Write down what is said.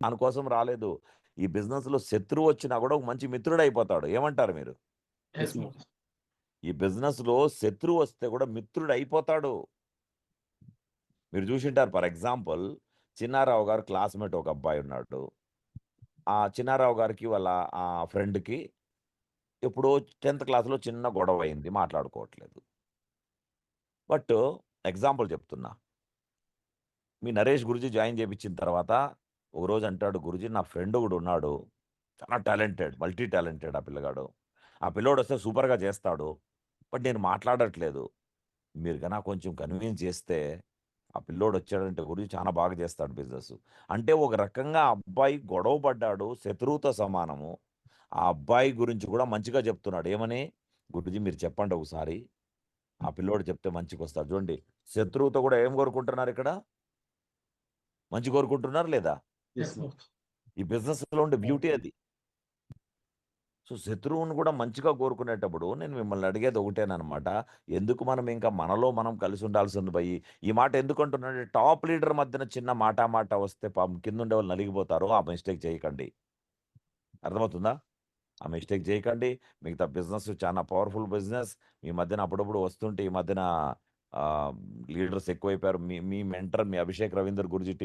దానికోసం రాలేదు. ఈ బిజినెస్‌లో శత్రువు వచ్చినా కూడా ఒక మంచి మిత్రుడయిపోతాడు. ఏమంటారు మీరు? ఈ బిజినెస్‌లో శత్రువు వస్తే కూడా మిత్రుడయిపోతాడు. మీరు చూసుంటారు ఫర్ ఎగ్జాంపుల్ చిన్నారావు గారు క్లాస్‌మేట్ ఒక అబ్బాయి ఉన్నాడు. ఆ చిన్నారావు గారికి వాళ్ళ ఆహ్, ఫ్రెండ్‌కి ఎప్పుడో 10థ్ క్లాస్‌లో చిన్న గొడవ అయింది. మాట్లాడుకోవట్లేదు. బట్ ఎగ్జాంపుల్ చెప్తున్నా. మీ నరేష్ గురూజీ జాయిన్ చేపించిన తర్వాత ఒకరోజు అంటాడు గురూజీ నా ఫ్రెండ్ ఒకడున్నాడు. చాలా టాలెంటెడ్. మల్టీ టాలెంటెడ్ ఆ పిల్లగాడు. ఆ పిల్లోడు వస్తే సూపర్‌గా చేస్తాడు. బట్ నేను మాట్లాడట్లేదు. మీరు కన్నా కొంచెం కన్విన్స్ చేస్తే ఆ పిల్లోడు వచ్చాడంటే గురించి చాలా బాగా చేస్తాడు బిజినెస్. అంటే ఒక రకంగా అబ్బాయి గొడవ పడ్డాడు. శత్రువుతో సమానము. ఆ అబ్బాయి గురించి కూడా మంచిగా చెప్తున్నాడు. ఏమని? గురుజీ మీరు చెప్పండి ఒకసారి. ఆ పిల్లోడు చెప్తే మంచిగొస్తాడు. చూడండి శత్రువుతో కూడా ఏం కోరుకుంటున్నారు ఇక్కడ? మంచి కోరుకుంటున్నారు లేదా? ఈ బిజినెస్‌లో ఉండే బ్యూటీ అది. సో, శత్రువుని కూడా మంచిగా కోరుకునేటప్పుడు నేను మిమ్మల్ని అడిగేది ఒకటేననమాట. ఎందుకు మనం ఇంకా మనలో మనం కలిసి ఉండాల్సింది పోయి ఈ మాట ఎందుకు అంటున్నానంటే టాప్ లీడర్ మధ్యన చిన్న మాట మాట వస్తే పాపం కిందుండేవాళ్ళు నలిగిపోతారు. ఆ మిస్టేక్ చేయకండి. అర్థమవుతుందా? ఆ మిస్టేక్ చేయకండి. మిగతా బిజినెస్ చాలా పవర్‌ఫుల్ బిజినెస్. మీ మధ్యన అప్పుడప్పుడు వస్తుంటే ఈ మధ్యన లీడర్స్ ఎక్కువైపోయారు. మీ మీ మెంటర్ మీ అభిషేక్ రవీందర్ గురూజీ